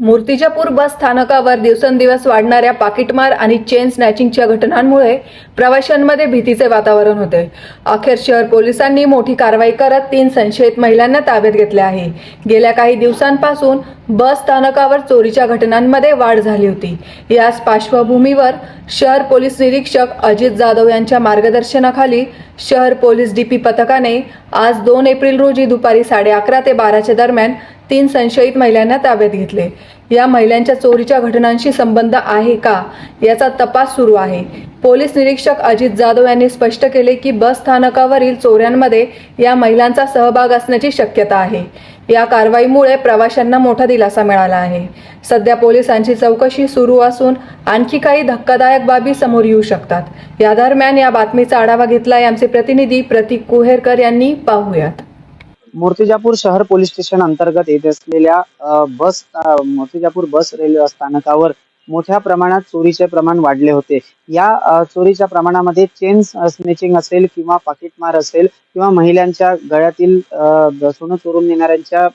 मूर्तिजापूर बस स्थानकावर दिवसेंदिवस वाढणाऱ्या पाकिटमार आणि चेन स्नॅचिंगच्या घटनांमुळे प्रवाशांमध्ये भीतीचे वातावरण होते. अखेर शहर पोलिसांनी मोठी कारवाई करत तीन संशयित महिलांना ताब्यात घेतले आहे. गेल्या काही दिवसांपासून बस स्थानकावर चोरीच्या घटनांमध्ये वाढ झाली होती. याच पार्श्वभूमीवर शहर पोलीस निरीक्षक अजित जाधव यांच्या मार्गदर्शनाखाली शहर पोलीस डीपी पथकाने आज दोन एप्रिल रोजी दुपारी साडे अकरा ते बाराच्या दरम्यान तीन संशयित महिलांना ताब्यात घेतले. या महिलांच्या चोरीच्या घटनांशी संबंध आहे का याचा तपास सुरू आहे. पोलीस निरीक्षक अजित जाधव यांनी स्पष्ट केले की बस स्थानकावरील चोऱ्यांमध्ये या महिलांचा सहभाग असण्याची शक्यता आहे. या कारवाईमुळे प्रवाशांना मोठा दिलासा मिळाला आहे. सध्या पोलिसांची चौकशी सुरू असून आणखी काही धक्कादायक बाबी समोर येऊ शकतात. या दरम्यान या बातमीचा आढावा घेतलाय आमचे प्रतिनिधी प्रतीक कुहेरकर यांनी. पाहूयात. मूर्तिजापूर शहर पोलीस स्टेशन अंतर्गत येत असलेल्या बस मूर्तिजापूर बस रेल्वे स्थानकावर मोठ्या प्रमाणात चोरीचे प्रमाण वाढले होते. या चोरीच्या प्रमाणामध्ये चेन स्नेचिंग असेल किंवा पाकिटमार असेल किंवा महिलांच्या गळ्यातील सोनं चोरून नेणाऱ्यांच्या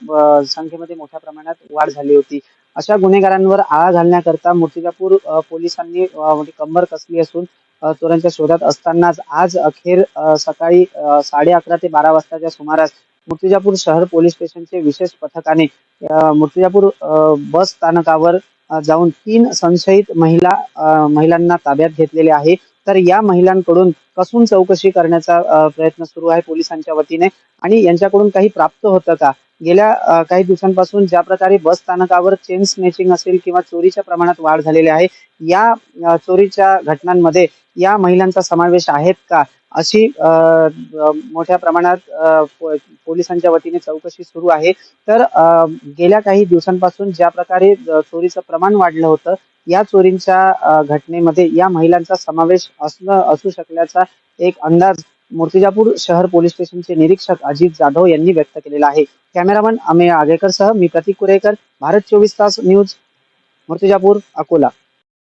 संख्येमध्ये मोठ्या प्रमाणात वाढ झाली होती. अशा गुन्हेगारांवर आळा घालण्याकरता मूर्तिजापूर पोलिसांनी मोठी कंबर कसली असून चोरांच्या शोधात असतानाच आज अखेर सकाळी साडे अकरा ते बारा वाजताच्या सुमारास मूर्तिजापूर शहर पोलीस स्टेशनचे विशेष पथकाने मूर्तिजापूर बस स्थानकावर जाऊन तीन संशयित महिला महिलांना ताब्यात घेतलेले आहे. तर या महिलांकडून कसून चौकशी करण्याचा प्रयत्न सुरू आहे पोलिसांच्या वतीने? आणि यांच्याकडून काही प्राप्त होतं का? गेल्या काही दिवसांपासून ज्या प्रकारे बस स्थानकावर चेन स्नेचिंग असेल किंवा चोरीच्या प्रमाणात वाढ झालेली आहे या चोरीच्या घटनांमध्ये या महिलांचा समावेश आहेत का? अशी मोठ्या प्रमाणात पोलिसांच्या वतीने चौकशी सुरू आहे. तर गेल्या काही दिवसांपासून ज्या प्रकारे चोरीचं प्रमाण वाढलं होतं या चोरींच्या घटनेमध्ये या महिलांचा समावेश असणं असू शकल्याचा एक अंदाज मूर्तिजापूर शहर पोलीस स्टेशनचे निरीक्षक अजित जाधव यांनी व्यक्त केलेला आहे. कॅमेरामन अमेय आगेकर सह मी प्रतीक कुरेकर भारत चोवीस तास न्यूज मूर्तिजापूर अकोला.